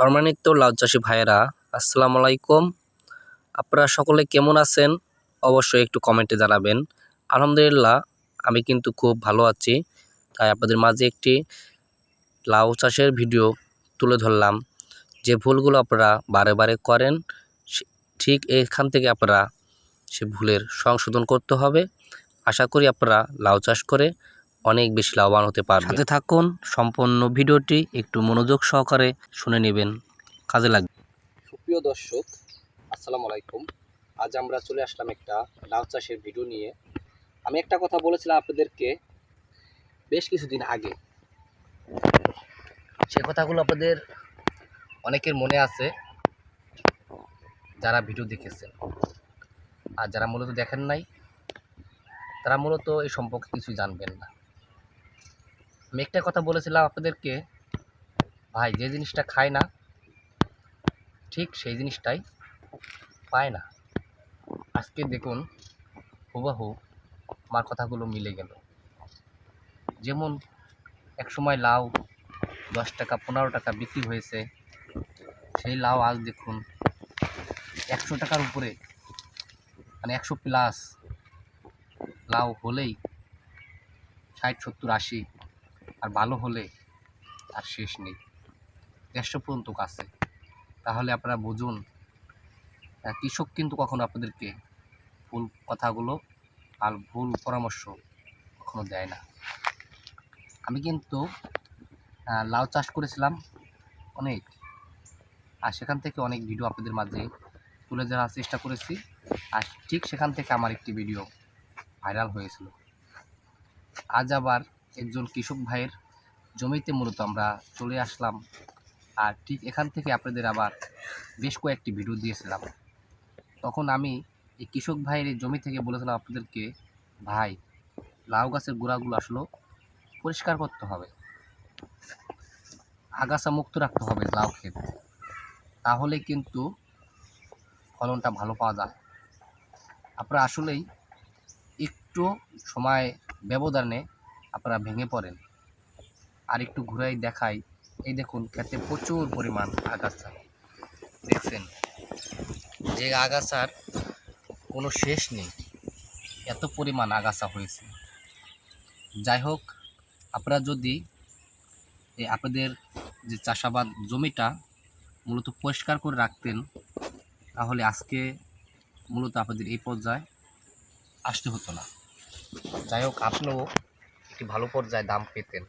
সম্মানিত লাউ চাষি ভাইয়েরা, আসসালামু আলাইকুম। আপনারা সকলে কেমন আছেন? অবশ্যই একটু কমেন্টে জানাবেন। আলহামদুলিল্লাহ, আমি কিন্তু খুব ভালো আছি। তাই আপনাদের মাঝে একটি লাউ চাষের ভিডিও তুলে ধরলাম। যে ভুলগুলো আপনারা বারে বারে করেন ঠিক এখান থেকে আপনারা সে ভুলের সংশোধন করতে হবে। আশা করি আপনারা লাউ চাষ করে অনেক বেশি লাভবান হতে পারবেন সাথে থাকুন সম্পূর্ণ ভিডিওটি একটু মনোযোগ সহকারে শুনে নেবেন। কাজে লাগবে সুপ্রিয় দর্শক আসসালামু আলাইকুম। আজ আমরা চলে আসলাম একটা লাউ চাষের ভিডিও নিয়ে। আমি একটা কথা বলেছিলাম আপনাদেরকে বেশ কিছুদিন আগে। সে কথাগুলো আপনাদের অনেকের মনে আছে যারা ভিডিও দেখেছেন। আর যারা মূলত দেখেন নাই তারা মূলত এই সম্পর্কে কিছু জানবেন না। একটা কথা বলেছিলাম আপনাদেরকে। ভাই, যে জিনিসটা খায় না, ঠিক সেই জিনিসটাই পায় না। আজকে দেখুন, হুবাহু আমার কথাগুলো মিলে গেল। যেমন এক সময় লাউ দশ টাকা, পনেরো টাকা বিক্রি হয়েছে। সেই লাউ আজ দেখুন, একশো টাকার উপরে মানে একশো প্লাস লাউ হলেই ষাট, সত্তর, আশি আর ভালো হলে আর শেষ নেই। দেড়শো পর্যন্ত কাছে। তাহলে আপনারা বুঝুন কৃষক কিন্তু কখনো আপনাদেরকে ভুল কথাগুলো আর ভুল পরামর্শ কখনো দেয় না। আমি কিন্তু লাউ চাষ করেছিলাম অনেক। আর সেখান থেকে অনেক ভিডিও আপনাদের মাঝে তুলে ধরার চেষ্টা করেছি। আর ঠিক সেখান থেকে আমার একটি ভিডিও ভাইরাল হয়েছিল। আজ আবার একজন কৃষক ভাইয়ের জমিতে মূলত আমরা চলে আসলাম। আর ঠিক এখান থেকে আপনাদের আবার বেশ কয়েকটি ভিডিও দিয়েছিলাম। তখন আমি এই কৃষক ভাইয়ের জমি থেকে বলেছিলাম আপনাদেরকে, ভাই, লাউ গাছের গোড়াগুলো আসলো পরিষ্কার করতে হবে। আগাছা মুক্ত রাখতে হবে লাউ ক্ষেত। তাহলে কিন্তু ফলনটা ভালো পাওয়া যায়। আপনারা আসলেই একটু সময় ব্যবধানে আপনারা ভেঙে পড়েন। আর একটু ঘুরাই দেখাই। এই দেখুন খেতে প্রচুর পরিমাণ আগাছা। দেখছেন? যে আগাছার কোনো শেষ নেই। এত পরিমাণ আগাছা হয়েছে। যাই হোক, আপনারা যদি এই আপনাদের যে চাষাবাদ জমিটা মূলত পরিষ্কার করে রাখতেন, তাহলে আজকে মূলত আপনাদের এই পর্যায়ে আসতে হতো না। যাই হোক, আপনিও একটি ভালো পর্যায়ে দাম পেতেন।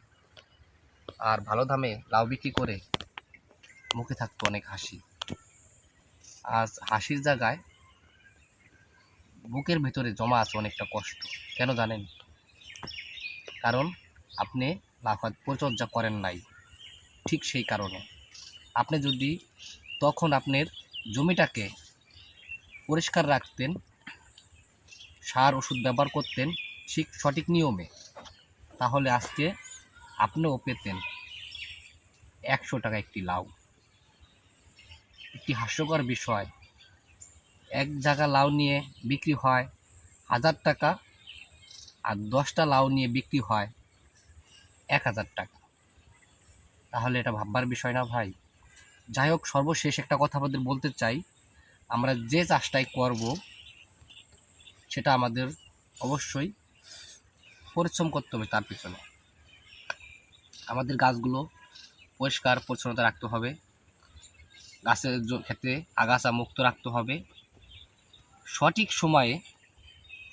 আর ভালো দামে লাউ বিক্রি করে মুখে থাকতো অনেক হাসি। আজ হাসির জায়গায় বুকের ভেতরে জমা আছে অনেকটা কষ্ট। কেন জানেন? কারণ আপনি লাফাত পরিচর্যা করেন নাই। ঠিক সেই কারণে। আপনি যদি তখন আপনার জমিটাকে পরিষ্কার রাখতেন, সার ওষুধ ব্যবহার করতেন, ঠিক সঠিক নিয়মে তাহলে আজকে আপনিও পেতেন একশো টাকা একটি লাউ। একটি হাস্যকর বিষয়। এক জায়গা লাউ নিয়ে বিক্রি হয় হাজার টাকা আর দশটা লাউ নিয়ে বিক্রি হয় এক হাজার টাকা। তাহলে এটা ভাববার বিষয় না ভাই। যাই হোক, সর্বশেষ একটা কথা আমাদের বলতে চাই। আমরা যে চাষটাই করব, সেটা আমাদের অবশ্যই পরিশ্রম করতে হবে তার পিছনে। আমাদের গাছগুলো পরিষ্কার, পরিচ্ছন্নতা রাখতে হবে। গাছের ক্ষেত্রে আগাছা মুক্ত রাখতে হবে। সঠিক সময়ে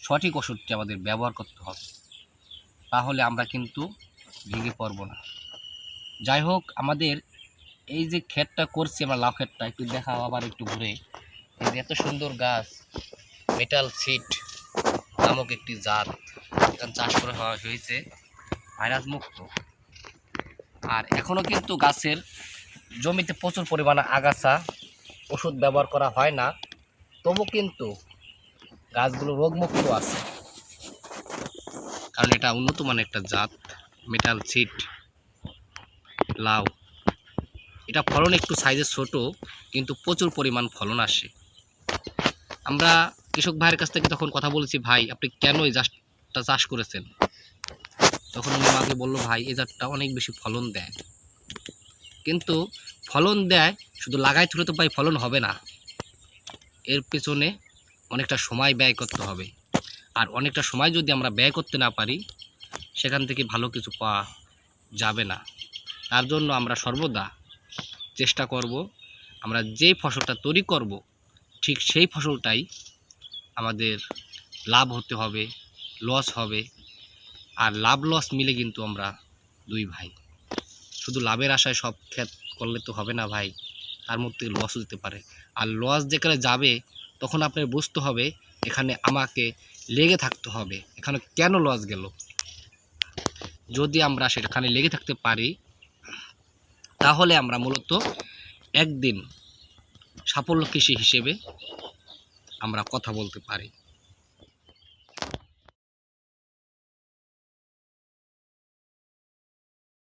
সঠিক ওষুধটি আমাদের ব্যবহার করতে হবে। তাহলে আমরা কিন্তু ভেঙে পড়ব না। যাই হোক, আমাদের এই যে ক্ষেতটা করছি, আমরা লাউ ক্ষেতটা, একটু দেখাও আবার একটু ঘুরে। এই যে এত সুন্দর গাছ মেটাল সিট নামক একটি জাত। এখানে চাষ করা হয়েছে, ভাইরাস মুক্ত। আর এখনও কিন্তু গাছের জমিতে প্রচুর পরিমাণে আগাছা, ওষুধ ব্যবহার করা হয় না। তবু কিন্তু গাছগুলো রোগমুক্ত আছে। কারণ এটা উন্নত মানের একটা জাত মেটাল সিট লাউ। এটা ফলন একটু সাইজে ছোট, কিন্তু প্রচুর পরিমাণ ফলন আসে। আমরা কৃষক ভাইয়ের কাছ থেকে তখন কথা বলেছি, ভাই, আপনি কেন এই জাতটা চাষ করেছেন। তখন উনি আমাকে বলল, ভাই এই জাতটা অনেক বেশি ফলন দেয়। কিন্তু ফলন দেয়, শুধু লাগাই তুলে তো ভাই ফলন হবে না। এর পেছনে অনেকটা সময় ব্যয় করতে হবে। আর অনেকটা সময় যদি আমরা ব্যয় করতে না পারি, সেখান থেকে ভালো কিছু পাওয়া যাবে না। তার জন্য আমরা সর্বদা চেষ্টা করব, আমরা যেই ফসলটা তৈরি করব, ঠিক সেই ফসলটাই আমাদের লাভ হতে হবে। লস হবে। আর লাভ লস মিলে কিন্তু আমরা দুই ভাই। শুধু লাভের আশায় সব ক্ষেত করলে তো হবে না ভাই, তার মধ্যে লসও দিতে পারে। আর লস যেখানে যাবে, তখন আপনার বুঝতে হবে, এখানে আমাকে লেগে থাকতে হবে। এখানে কেন লস গেল? যদি আমরা সেখানে লেগে থাকতে পারি, তাহলে আমরা মূলত একদিন সাফল্য কৃষি হিসেবে আমরা কথা বলতে পারি।